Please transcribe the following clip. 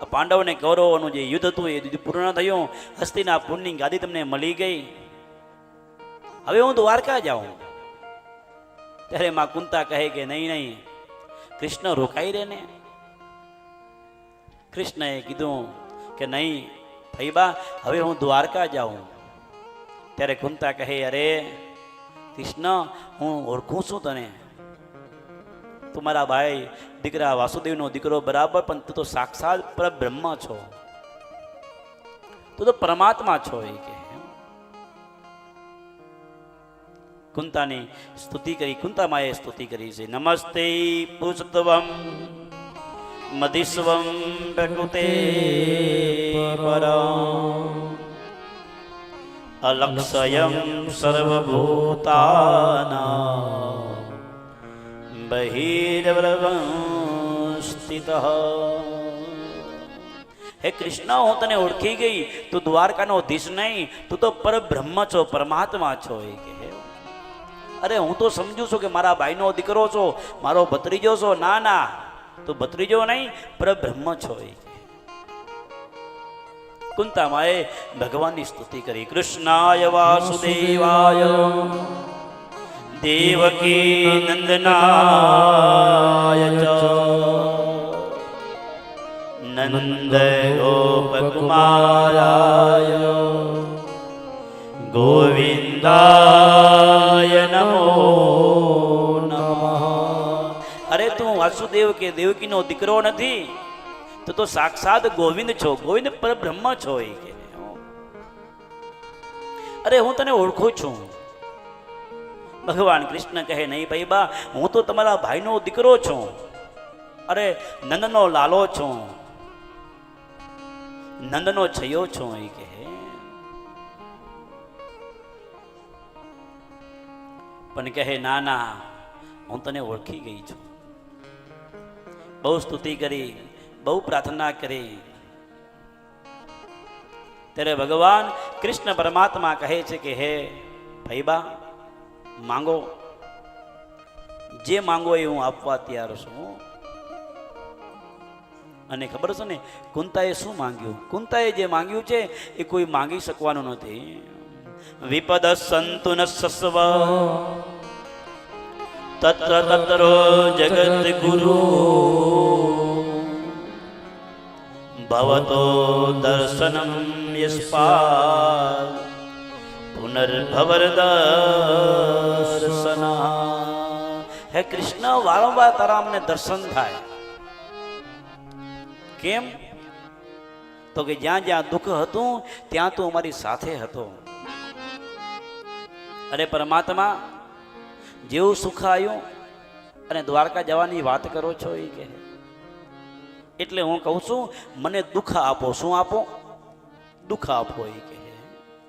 આ પાંડવ અને કૌરવોનું જે યુદ્ધ હતું, એ પૂર્ણ થયું. હસ્તીના પુણ્યની ગાદી તમને મળી ગઈ. હવે હું દ્વારકા જાઉં. ત્યારે માં કુંતા કહે કે, નહીં નહીં, કૃષ્ણ રોકાઈ રહે ને. કૃષ્ણએ કીધું કે, નહીં ફૈબા હવે હું દ્વારકા જાઉં. ત્યારે કુંતા કહે, અરે, કૃષ્ણ, હું ઓળખું છું તને. તું મારા ભાઈ, દીકરા વાસુદેવનો દીકરો બરાબર, પણ તું તો સાક્ષાત પરબ્રહ્મ છો. તું તો પરમાત્મા છો એ કે. કુંતાની સ્તુતિ કરી કુંતામાએ સ્તુતિ કરી છે. નમસ્તે પુરુષોત્તમ મધિસ્વમ પ્રકૃતે પરમ. અલક્ષયમ સર્વભૂતાના બહિર્વ્રવસ્થિત હે કૃષ્ણ હું તને ઓળખી ગઈ, તું દ્વારકાનો ધીશ નહીં, તું તો પરબ્રહ્મ છો, પરમાત્મા છો, એ કે અરે, હું તો સમજુ છું કે મારા ભાઈનો દીકરો છો, મારો ભત્રીજો છો. ના ના, તું ભત્રીજો નહીં, પરબ્રહ્મ છો, એ. કુંતામાએ ભગવાનની સ્તુતિ કરી. કૃષ્ણાય વાસુદેવાય. દેવકી નંદનાય નંદ ગોપકુમારાય ગોવિંદાય નમો. અરે તું વાસુદેવ કે દેવકીનો દીકરો નથી, તો તો સાક્ષાત ગોવિંદ છો, ગોવિંદ પરબ્રહ્મ છો એ કે. અરે હું તને ઓળખું છું. ભગવાન કૃષ્ણ કહે, નહીં ભાઈ બા, હું તો તમારા ભાઈનો દીકરો છું. અરે, નંદનો લાલો છું. નંદનો છયો છું, એ કહે. પણ કહે, ના ના, હું તને ઓળખી ગઈ છું. બહુ સ્તુતિ કરી, બહુ પ્રાર્થના કરી. ત્યારે ભગવાન કૃષ્ણ પરમાત્મા કહે છે કે, હે ભાઈબા માંગો. જે માંગો એ હું આપવા તૈયાર છું. અને ખબર છે ને, કુંતાએ શું માંગ્યું? કુંતાએ જે માંગ્યું છે, એ કોઈ માંગી શકવાનું નથી. વિપદ સંતુન સસ્વ. તત્ર તત્રો જગત ગુરુ. ભવતો દર્શનમ યસ્પાદ. પુનર્ભવર હે કૃષ્ણ, વારંવાર તારા અમને દર્શન થાય। કેમ? તો કે જ્યાં જ્યાં દુઃખ હતું, ત્યાં તું અમારી સાથે હતો। અરે પરમાત્મા, જેવું સુખ આવ્યું, અને દ્વારકા જવાની વાત કરો છો એ કે। એટલે હું કહું છું, મને દુઃખ આપો, શું આપો? દુઃખ આપો એ કે।